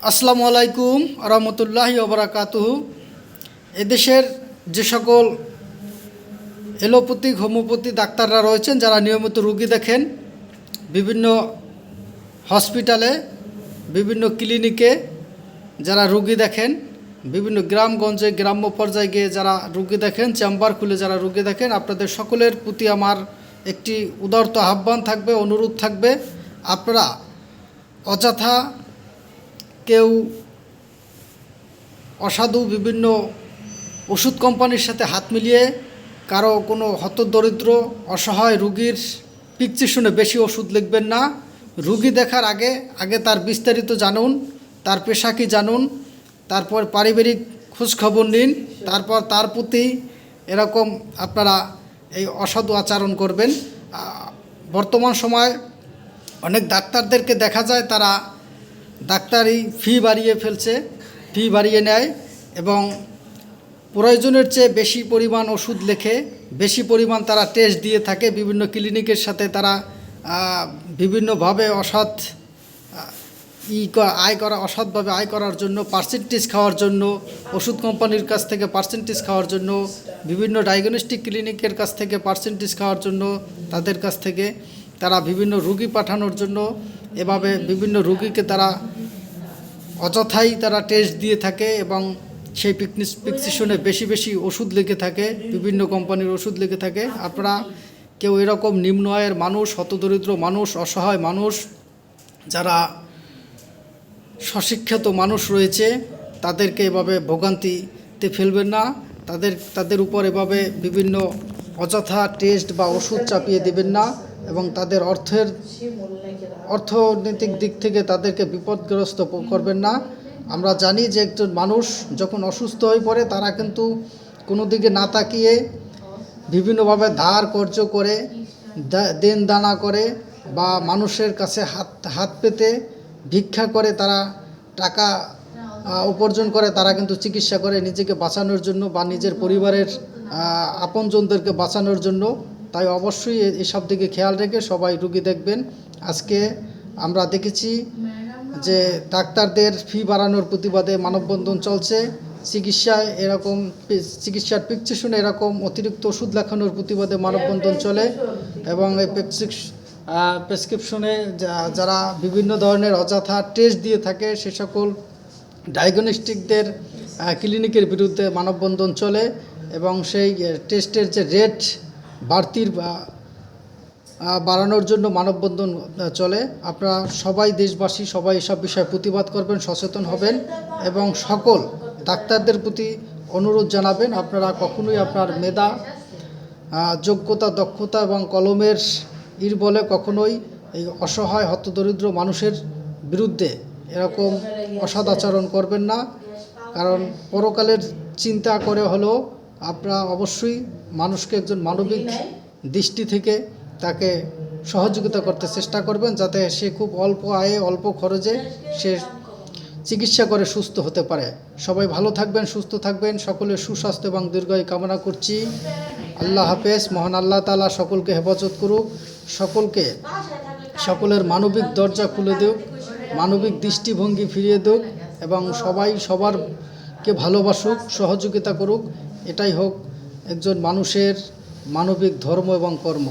আসসালামু আলাইকুম রহমতুল্লাহি ওবরাকাতুহু এদেশের যে সকল এলোপ্যাথিক হোমিওপ্যাথি ডাক্তাররা রয়েছেন, যারা নিয়মিত রুগী দেখেন, বিভিন্ন হসপিটালে, বিভিন্ন ক্লিনিকে যারা রুগী দেখেন, বিভিন্ন গ্রামগঞ্জে, গ্রাম্য পর্যায়ে গিয়ে যারা রুগী দেখেন, চেম্বার খুলে যারা রুগী দেখেন, আপনাদের সকলের প্রতি আমার একটি উদারত আহ্বান থাকবে, অনুরোধ থাকবে। আপনারা অযথা কেউ অসাধু বিভিন্ন ওষুধ কোম্পানির সাথে হাত মিলিয়ে কারও কোনো হতদরিদ্র, অসহায় রুগীর পিকচি শুনে বেশি ওষুধ লিখবেন না। রুগী দেখার আগে আগে তার বিস্তারিত জানুন, তার পেশা কি জানুন, তারপর পারিবারিক খোঁজখবর নিন, তারপর তার প্রতি এরকম আপনারা এই অসাধু আচরণ করবেন। বর্তমান সময় অনেক ডাক্তারদেরকে দেখা যায় তারা ডাক্তারি ফি বাড়িয়ে ফেলছে, ফি বাড়িয়ে নেয় এবং প্রয়োজনের চেয়ে বেশি পরিমাণ ওষুধ লেখে, বেশি পরিমাণ তারা টেস্ট দিয়ে থাকে, বিভিন্ন ক্লিনিকের সাথে তারা বিভিন্নভাবে অসৎ ই আয় করা, অসৎভাবে আয় করার জন্য পার্সেন্টেজ খাওয়ার জন্য, ওষুধ কোম্পানির কাছ থেকে পার্সেন্টেজ খাওয়ার জন্য, বিভিন্ন ডায়াগনস্টিক ক্লিনিকের কাছ থেকে পার্সেন্টেজ খাওয়ার জন্য, তাদের কাছ থেকে তারা বিভিন্ন রুগী পাঠানোর জন্য, এভাবে বিভিন্ন রুগীকে তারা অযথাই তারা টেস্ট দিয়ে থাকে এবং সেই পিকনিস পিকসিশনে বেশি বেশি ওষুধ লেগে থাকে, বিভিন্ন কোম্পানির ওষুধ লেগে থাকে। আপনারা কেউ এরকম নিম্ন আয়ের মানুষ, হতদরিদ্র মানুষ, অসহায় মানুষ, যারা স্বশিক্ষিত মানুষ রয়েছে, তাদেরকে এভাবে ভোগান্তিতে ফেলবেন না। তাদের তাদের উপর এভাবে বিভিন্ন অযথা টেস্ট বা ওষুধ চাপিয়ে দেবেন না। এবং তাদের অর্থের অর্থনৈতিক দিক থেকে তাদেরকে বিপদগ্রস্ত করবেন না। আমরা জানি যে একজন মানুষ যখন অসুস্থ হয়ে পড়ে, তারা কিন্তু কোনো দিকে না তাকিয়ে বিভিন্নভাবে ধার কর্য করে দেন দানা করে বা মানুষের কাছে হাত হাত পেতে ভিক্ষা করে, তারা টাকা উপার্জন করে, তারা কিন্তু চিকিৎসা করে নিজেকে বাঁচানোর জন্য বা নিজের পরিবারের আপনজনদেরকে বাঁচানোর জন্য। তাই অবশ্যই এসব দিকে খেয়াল রেখে সবাই রুগী দেখবেন। আজকে আমরা দেখেছি যে ডাক্তারদের ফি বাড়ানোর প্রতিবাদে মানববন্ধন চলছে। চিকিৎসায় এরকম চিকিৎসার প্রেসক্রিপশনে এরকম অতিরিক্ত ওষুধ লেখানোর প্রতিবাদে মানববন্ধন চলে এবং এই প্রেসক্রিপশনে যারা বিভিন্ন ধরনের অযথা টেস্ট দিয়ে থাকে সে সকল ডায়াগনস্টিকদের ক্লিনিকের বিরুদ্ধে মানববন্ধন চলে এবং সেই টেস্টের যে রেট বাড়তির বাড়ানোর জন্য মানববন্ধন চলে। আপনারা সবাই দেশবাসী, সবাই এসব বিষয়ে প্রতিবাদ করবেন, সচেতন হবেন এবং সকল ডাক্তারদের প্রতি অনুরোধ জানাবেন। আপনারা কখনোই আপনার মেধা যোগ্যতা, দক্ষতা এবং কলমের ইর বলে কখনোই এই অসহায়, হতদরিদ্র মানুষের বিরুদ্ধে এরকম অসদাচরণ করবেন না। কারণ পরকালের চিন্তা করে হলেও আপনারা অবশ্যই মানুষকে একজন মানবিক দৃষ্টি থেকে তাকে সহযোগিতা করতে চেষ্টা করবেন যাতে সে খুব অল্প আয়ে অল্প খরচে সে চিকিৎসা করে সুস্থ হতে পারে। সবাই ভালো থাকবেন সুস্থ থাকবেন। সকলের সুস্বাস্থ্য এবং দীর্ঘায়ু কামনা করছি। আল্লাহ হাফেজ। মহান আল্লাহ তালা সকলকে হেফাজত করুক। সকলকে সকলের মানবিক দরজা খুলে দেব মানবিক দৃষ্টিভঙ্গি ফিরিয়ে দেব এবং সবাই সবারকে ভালোবাসুক সহযোগিতা করুক। এটাই হোক একজন মানুষের মানবিক ধর্ম এবং কর্ম।